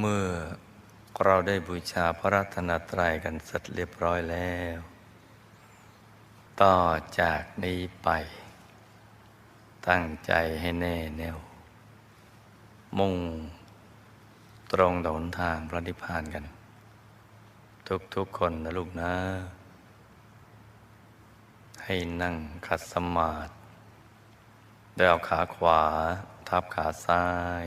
เมื่อเราได้บูชาพระรัตนตรัยกันเสร็จเรียบร้อยแล้ว ต่อจากนี้ไป ตั้งใจให้แน่แน่ว มุ่งตรงต่อหนทางพระนิพพานกัน ทุกๆคนนะลูกนะ ให้นั่งขัดสมาธิโดยเอาขาขวา ทับขาซ้าย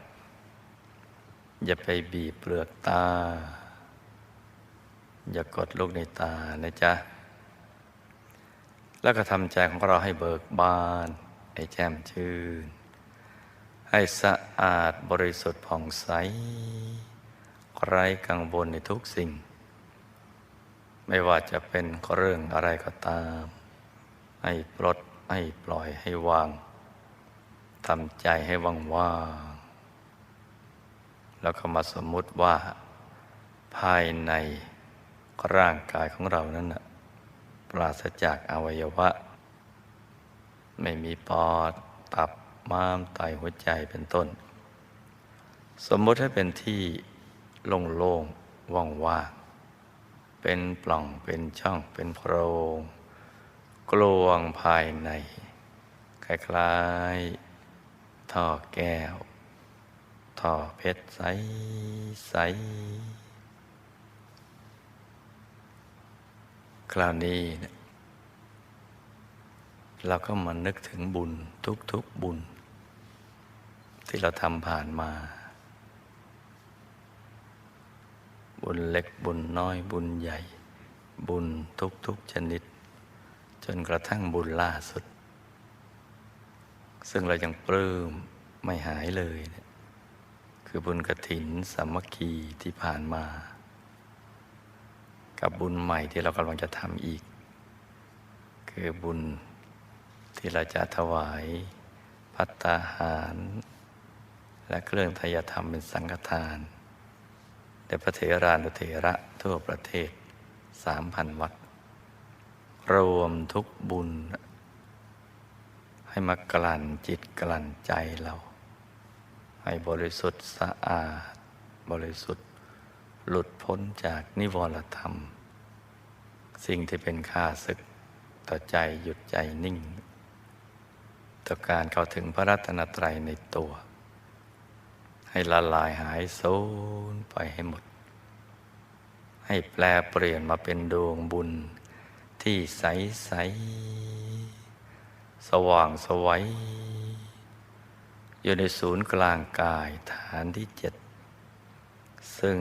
อย่าไปบีบเปลือกตา อย่ากดลูกในตานะจ๊ะ แล้วก็ทำใจของเราให้เบิกบาน ให้แจ่มชื่น ให้สะอาดบริสุทธิ์ผ่องใส ไร้กังวลในทุกสิ่ง ไม่ว่าจะเป็นเรื่องอะไรก็ตาม ให้ปลดให้ปล่อยให้วางทำใจให้ว่างว่าง แล้วก็มาสมมุติว่า ภายในร่างกายของเรานั้นนะปราศจากอวัยวะ ไม่มีปอด ตับม้ามไตหัวใจเป็นต้น สมมุติให้เป็นที่โล่งๆว่างๆเป็นปล่องเป็นช่องเป็นโพรงกลวงภายใน คล้ายๆท่อแก้ว ท่อเพชรใสใสคราวนี้เนี่ยเราก็มานึกถึงบุญทุกๆบุญ ที่เราทำผ่านมา บุญเล็กบุญน้อยบุญใหญ่ บุญทุกๆชนิด จนกระทั่งบุญล่าสุด ซึ่งเรายังปลื้มไม่หายเลยเนี่ย คือบุญกระถินสามัคคีที่ผ่านมา กับบุญใหม่ที่เรากำลังจะทำอีก คือบุญที่เราจะถวายพัตตาหาร และเครื่องทายธรรมเป็นสังฆทานแด่พระเถรานุเถระทั่วประเทศสามพันวัด รวมทุกบุญ ให้มากลั่นจิตกลั่นใจเรา ให้บริสุทธิ์สะอาด บริสุทธิ์ หลุดพ้นจากนิวรธรรม สิ่งที่เป็นข้าศึกต่อใจหยุดใจนิ่ง ต่อการเข้าถึงพระรัตนตรัยในตัว ให้ละลายหายสูญไปให้หมด ให้แปลเปลี่ยนมาเป็นดวงบุญที่ใสใสสว่างสวัย อยู่ในศูนย์กลางกายฐานที่เจ็ดซึ่ง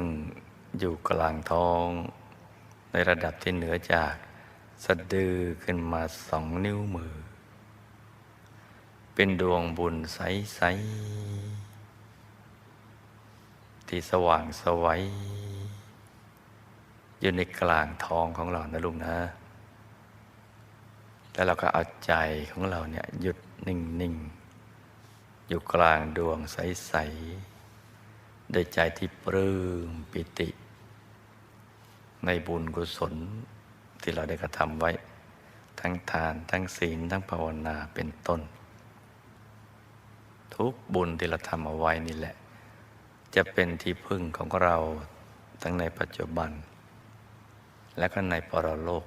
อยู่กลางท้อง ในระดับที่เหนือจากสะดือขึ้นมาสองนิ้วมือ เป็นดวงบุญใส ๆ ที่สว่างสวัยอยู่ในกลางท้องของเรานะลุงนะ แล้วเราก็เอาใจของเราเนี่ยหยุดนิ่ง ๆ อยู่กลางดวงใสๆด้วยใจที่ปลื้มปิติ ในบุญกุศลที่เราได้กระทำไว้ ทั้งทานทั้งศีล ทั้งภาวนาเป็นต้น ทุกบุญที่เราทำเอาไว้นี่แหละ จะเป็นที่พึ่งของเราทั้งในปัจจุบัน และก็ในปรโลก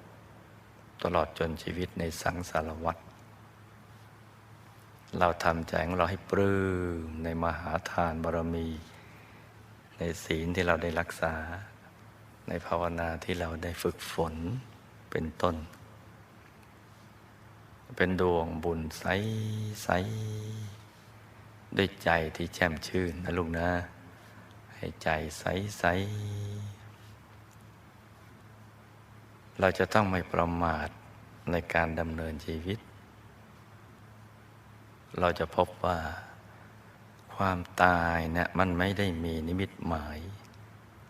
ตลอดจนชีวิตในสังสารวัฏ เราทำใจของเราให้ปลื้มในมหาทานบารมี ในศีลที่เราได้รักษา ในภาวนาที่เราได้ฝึกฝนเป็นต้น เป็นดวงบุญใสใสด้วยใจที่แช่มชื่นนะลูกนะ ให้ใจใสใสเราจะต้องไม่ประมาทในการดำเนินชีวิต เราจะพบว่า ความตายเนะี่ยมันไม่ได้มีนิมิตหมาย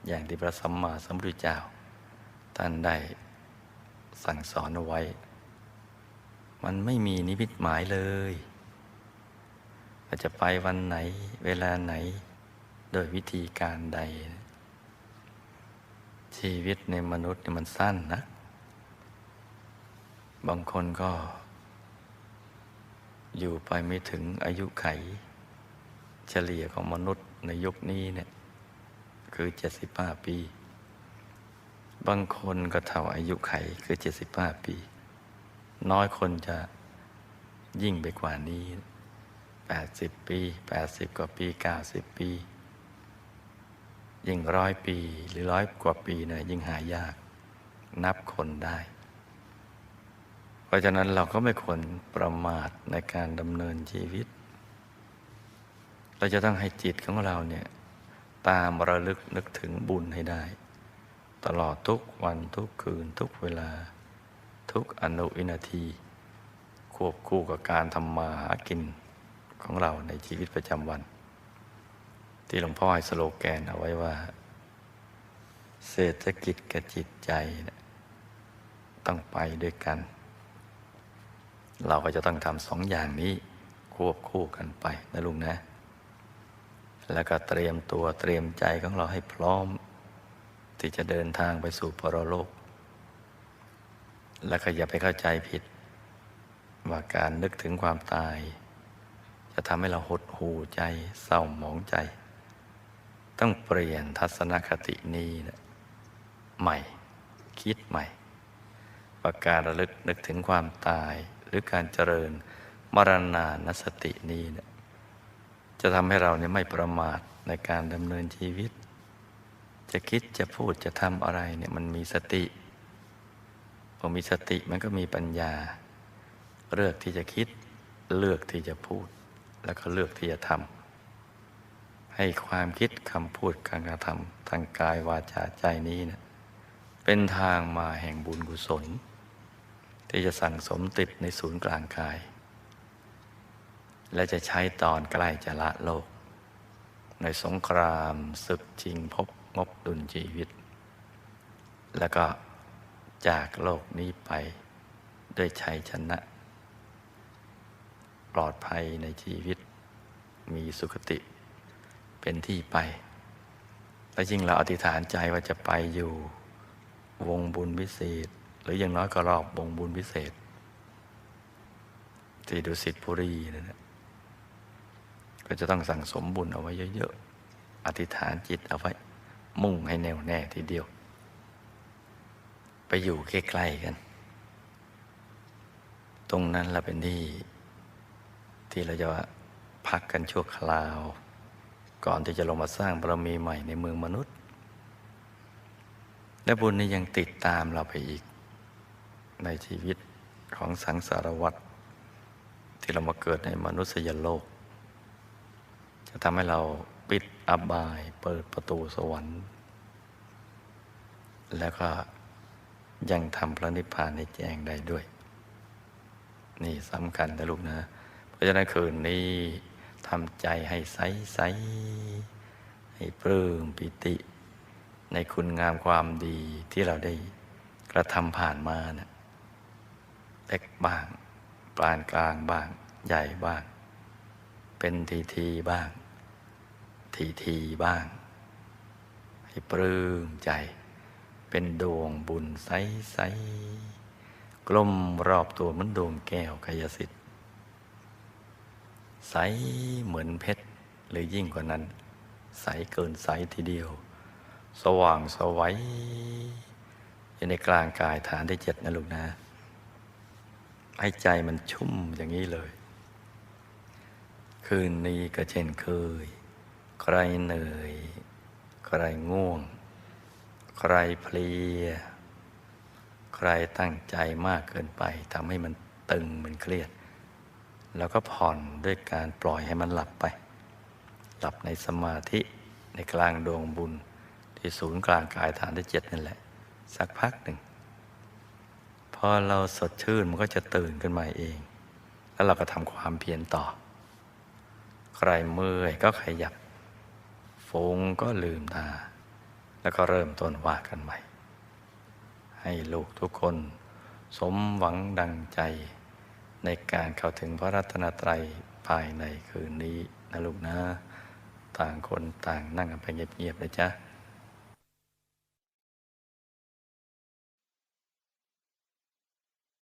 อย่างที่พระสัมมาสัมพุทธเจ้า ท่านได้สั่งสอนเอาไว้ มันไม่มีนิมิตหมายเลยาจะไปวันไหนเวลาไหน โดยวิธีการใด ชีวิตในมนุษย์เนี่ยมันสั้นนะ บางคนก็ อยู่ไปไม่ถึงอายุไข เฉลี่ยของมนุษย์ในยุคนี้เนี่ยคือ 75 ปี บางคนก็เท่าอายุไขคือ 75 ปี น้อยคนจะยิ่งไปกว่านี้ 80 ปี 80 กว่าปี 90 ปี ยิ่งร้อยปีหรือร้อยกว่าปีเนี่ยยิ่งหายาก นับคนได้ ราะฉะนั้นเราก็ไม่ควรประมาทในการดำเนินชีวิต เราจะต้องให้จิตของเราเนี่ยตามระลึกนึกถึงบุญให้ได้ ตลอดทุกวันทุกคืนทุกเวลา ทุกอนุวินาที ควบคู่กับการทำมาหากินของเราในชีวิตประจำวัน ที่หลวงพ่อให้สโลแกนเอาไว้ว่า เศรษฐกิจกับจิตใจ ต้องไปด้วยกัน เราก็จะต้องทำสองอย่างนี้ควบคู่กันไปนะลุงนะ แล้วก็เตรียมตัวเตรียมใจของเราให้พร้อม ที่จะเดินทางไปสู่ปรโลก แล้วก็อย่าไปเข้าใจผิด ว่าการนึกถึงความตาย จะทำให้เราหดหูใจเศร้าหมองใจ ต้องเปลี่ยนทัศนคตินี้นะใหม่ คิดใหม่ว่าการระลึกนึกถึงความตาย รือการเจริญมรณานสตินี้นะจะทำให้เราเนี่ยไม่ประมาทในการดำเนินชีวิต จะคิดจะพูดจะทำอะไรเนี่ยมันมีสติพอมีสติมันก็มีปัญญา เลือกที่จะคิดเลือกที่จะพูด แล้วก็เลือกที่จะทำให้ความคิดคำพูดการกระทำทางกายวาจาใจนี้เนะเป็นทางมาแห่งบุญกุศล ที่จะสั่งสมติดในศูนย์กลางกาย และจะใช้ตอนใกล้จะละโลก ในสงครามศึกจริงพบงบดุลชีวิต แล้วก็จากโลกนี้ไปด้วยชัยชนะ ปลอดภัยในชีวิต มีสุขติเป็นที่ไป และจริงเราอธิษฐานใจว่าจะไปอยู่วงบุญพิเศษ หรืออย่างน้อยก็รอบวงบุญพิเศษ ที่ดุสิตบุรีนั่นแหละก็จะต้องสั่งสมบุญเอาไว้เยอะๆ อธิษฐานจิตเอาไว้ มุ่งให้แน่วแน่ทีเดียว ไปอยู่ใกล้ๆกัน ตรงนั้นเราเป็นที่ ที่เราจะพักกันชั่วคราว ก่อนที่จะลงมาสร้างบารมีใหม่ในเมืองมนุษย์ และบุญนี้ยังติดตามเราไปอีก ในชีวิตของสังสารวัตรที่เรามาเกิดในมนุษยโลก จะทำให้เราปิดอบายเปิดประตูสวรรค์ แล้วก็ยังทำพระนิพพานในแจ้งได้ด้วย นี่สำคัญนะลูกนะ เพราะฉะนั้นคืนนี้ทำใจให้ใสใสให้ปลื้มปิติ ในคุณงามความดีที่เราได้กระทำผ่านมานะเล็กบ้าง ปานกลางบ้าง ใหญ่บ้าง เป็นทีทีบ้าง ทีทีบ้าง ให้ปลื้มใจ เป็นดวงบุญใสใสกลมรอบตัวเหมือนดวงแก้วกายสิทธิ์ใสเหมือนเพชรหรือยิ่งกว่านั้น ใสเกินใสทีเดียว สว่างสวัยอยู่ในกลางกายฐานที่เจ็ดนะลูกนะ ให้ใจมันชุ่มอย่างนี้เลย คืนนี้ก็เช่นเคย ใครเหนื่อย ใครง่วง ใครเพลีย ใครตั้งใจมากเกินไปทำให้มันตึงมันเครียด แล้วก็ผ่อนด้วยการปล่อยให้มันหลับไป หลับในสมาธิในกลางดวงบุญที่ศูนย์กลางกายฐานที่เจ็ดนั่นแหละ สักพักหนึ่ง อเราสดชื่นมันก็จะตื่นขึ้นมาเอง แล้วเราก็ทำความเพียรต่อ ใครเมื่อยก็ขยับฟงก็ลืมตา แล้วก็เริ่มต้นว่ากันใหม่ ให้ลูกทุกคน สมหวังดังใจ ในการเข้าถึงพระรัตนตรัยภายในคืนนี้นะลูกนะ ต่างคนต่างนั่งกันไปเงียบๆเลยจ้ะ